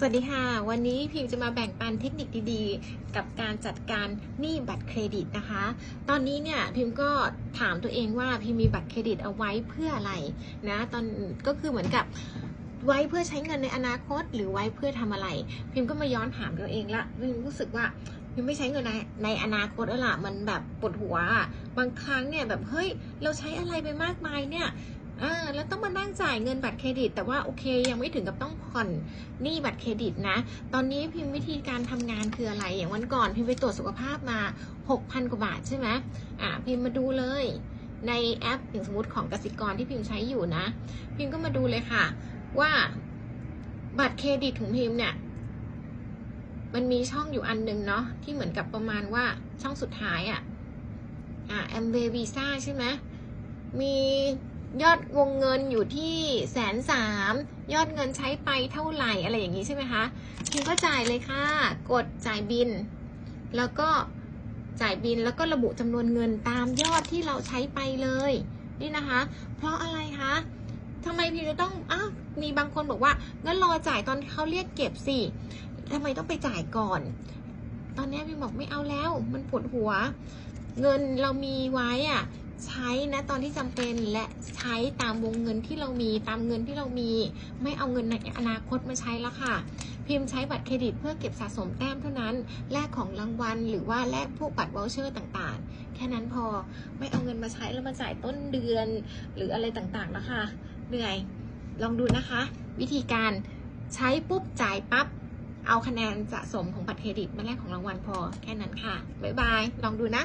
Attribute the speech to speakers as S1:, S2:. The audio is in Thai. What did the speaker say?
S1: สวัสดีค่ะ วันนี้พิมพ์จะมาแบ่งปันเทคนิคดีๆ กับการจัดการหนี้บัตรเครดิตนะคะ ตอนนี้เนี่ยพิมพ์ก็ถามตัวเองว่าพิมพ์มีบัตรเครดิตเอาไว้เพื่ออะไรนะตอนก็คือเหมือนกับไว้เพื่อใช้เงินในอนาคต หรือไว้เพื่อทำอะไร พิมพ์ก็มาย้อนถามตัวเองละพิมรู้สึกว่าพิมไม่ใช้เงินในในอนาคตแล้วล่ะมันแบบปวดหัว บางครั้งเนี่ยแบบเฮ้ยเราใช้อะไรไปมากมายเนี่ย อ่าแล้วต้องมานั่งจ่ายเงินบัตรเครดิต แต่ว่าโอเคยังไม่ถึงกับต้องผ่อนหนี้บัตรเครดิตนะ ตอนนี้พิมพ์วิธีการทำงานคืออะไร อย่างวันก่อนพิมพ์ไปตรวจสุขภาพมา 6,000 กว่าบาทใช่ไหมอ่าพิมพ์มาดูเลยในแอปอย่างสมมติของกสิกรที่พิมพ์ใช้อยู่นะ พิมพ์ก็มาดูเลยค่ะ ว่าบัตรเครดิตของพิมพ์เนี่ย มันมีช่องอยู่อันหนึงเนาะที่เหมือนกับประมาณว่าช่องสุดท้ายอะ่ะอ่าแอมเบวีซ่าใช่ไหมมี ยอดวงเงินอยู่ที่แสนสามยอดเงินใช้ไปเท่าไหร่อะไรอย่างนี้ใช่ไหมคะพิมก็จ่ายเลยค่ะ กดจ่ายบิน แล้วก็จ่ายบินแล้วก็ระบุจำนวนเงินตามยอดที่เราใช้ไปเลย นี่นะคะ เพราะอะไรคะทำไมพิมจะต้องอ้าวมีบางคนบอกว่างั้นรอจ่ายตอนเขาเรียกเก็บสิทำไมต้องไปจ่ายก่อน ตอนนี้พิมบอกไม่เอาแล้ว มันปวดหัว เงินเรามีไว้อะ ใช้นะตอนที่จำเป็นและใช้ตามวงเงินที่เรามีตามเงินที่เรามี ไม่เอาเงินในอนาคตมาใช้แล้วค่ะ พิมพ์ใช้บัตรเครดิตเพื่อเก็บสะสมแต้มเท่านั้นแลกของรางวัล หรือว่าแลกพวกบัตรวอลเชอร์ต่างๆ แค่นั้นพอไม่เอาเงินมาใช้แล้วมาจ่ายต้นเดือน หรืออะไรต่างๆนะคะเหนื่อยลองดูนะคะ วิธีการใช้ปุ๊บจ่ายปั๊บเอาคะแนนสะสมของบัตรเครดิตมาแลกของรางวัลพอแค่นั้นค่ะบ๊ายบายลองดูนะ